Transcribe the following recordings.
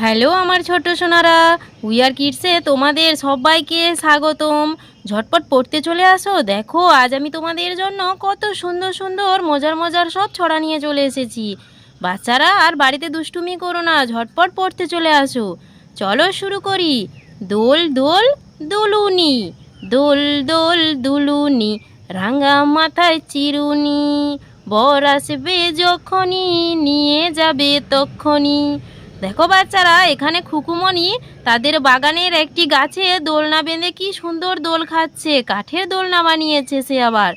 Hello আমার ছোট্ট Sonara wear কিডসে তোমাদের সবাইকে স্বাগতম। ঝটপট পড়তে চলে আসো, দেখো আজ আমি তোমাদের জন্য কত সুন্দর সুন্দর, মজার মজার সব ছড়া নিয়ে চলে এসেছি। বাচ্চারা আর বাড়িতে দুষ্টুমি করো না, ঝটপট পড়তে চলে আসো। চলো শুরু করি। দোল দোল দুলুনি, দোল দোল দুলুনি, রাঙা মাথায় চিরুনি, বর আসবে যখনই, নিয়ে যাবে তখনই। দেখো বাচ্চারা, এখানে খুকুমণি তাদের বাগানের একটি গাছে দোলনা বেঁধে কি সুন্দর দোল খাচ্ছে, কাঠের দোলনা বানিয়েছে সে আবার।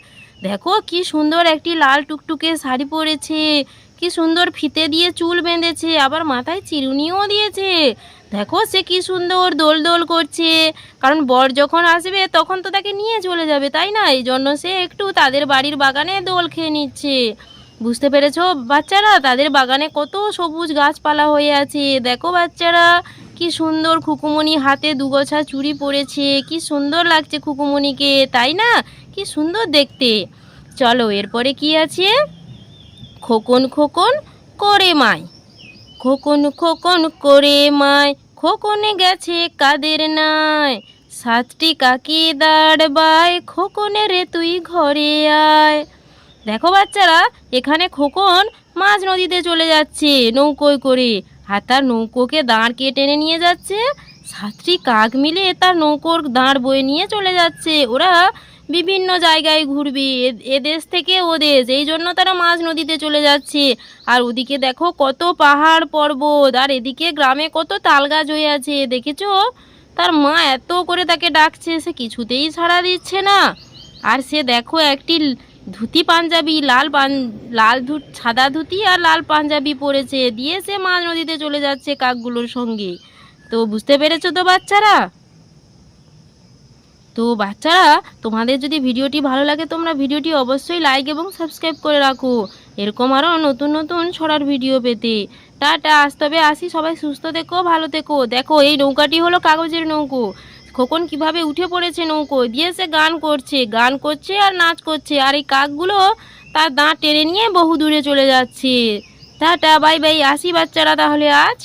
দেখো কি সুন্দর একটি লাল টুকটুকে শাড়ি পরেছে, কি সুন্দর ফিতে দিয়ে চুল বেঁধেছে, আবার মাথায় চিরুনিও দিয়েছে। দেখো সে কি সুন্দর দোল দোল করছে, কারণ বর যখন আসবে তখন তো তাকে নিয়ে চলে যাবে, তাই না? এই জন্য সে একটু তাদের বাড়ির বাগানে দোল খেয়ে নিচ্ছে। বুঝতে পেরেছ? বাচ্চারা, তাদের বাগানে কত সবুজ গাছপালা হয়ে আছে। দেখো বাচ্চারা, কি সুন্দর খুকুমণি হাতে দুগোছা চুড়ি পরেছে। কি সুন্দর লাগছে খুকুমণিকে, তাই না? কি সুন্দর দেখতে। চলো, এরপরে কি আছে? খোকন খোকন করে মায় খোকন খোকন করে মায় খোকনে গেছে কাদের নাই? সাতটি কাকি দাঁড়বায় খোকনে রে তুই ঘরে আয়। দেখো বাচ্চারা, এখানে খোকন মাঝ নদীতে চলে যাচ্ছে নৌকোয় করে। আর তার নৌকোকে দাঁড় কে টেনে নিয়ে যাচ্ছে? সাতটি কাক মিলে তার নৌকোর দাঁড় বয়ে নিয়ে চলে যাচ্ছে। ওরা বিভিন্ন জায়গায় ঘুরবে, এ- এ দেশ থেকে ও দেশ এই জন্য তারা মাঝ নদীতে চলে যাচ্ছে। আর ওদিকে দেখো কত পাহাড় পর্বত। আর এদিকে গ্রামে কত তাল গাছ হয়ে আছে। দেখেছ? তার মা এত করে তাকে ডাকছে, সে কিছুতেই সাড়া দিচ্ছে না। আর সে দেখো একটি ধুতি পাঞ্জাবি, লাল পান, লাল ধু, সাদা ধুতি আর লাল পাঞ্জাবি পরেছে। দিয়ে সে মাঝ নদীতে চলে যাচ্ছে কাকগুলোর সঙ্গে। তো বুঝতে পেরেছ তো বাচ্চারা? তো বাচ্চারা, তোমাদের যদি ভিডিওটি ভালো লাগে, তোমরা ভিডিওটি অবশ্যই লাইক এবং সাবস্ক্রাইব করে রাখো। এরকম আরও নতুন নতুন ছড়ার ভিডিও পেতে। টাটা, আজ তবে আসি। সবাই সুস্থ থেকো, ভালো থেকো। দেখো, এই নৌকাটি হলো কাগজের নৌকো। খোকন কীভাবে উঠে পড়েছে নৌকো দিয়ে সে গান করছে গান করছে আর নাচ করছে। আর এই কাকগুলো তার দাঁত টেনে নিয়ে বহু দূরে চলে যাচ্ছে। Ta-ta, bye bye. আসি বাচ্চারা তাহলে আজ।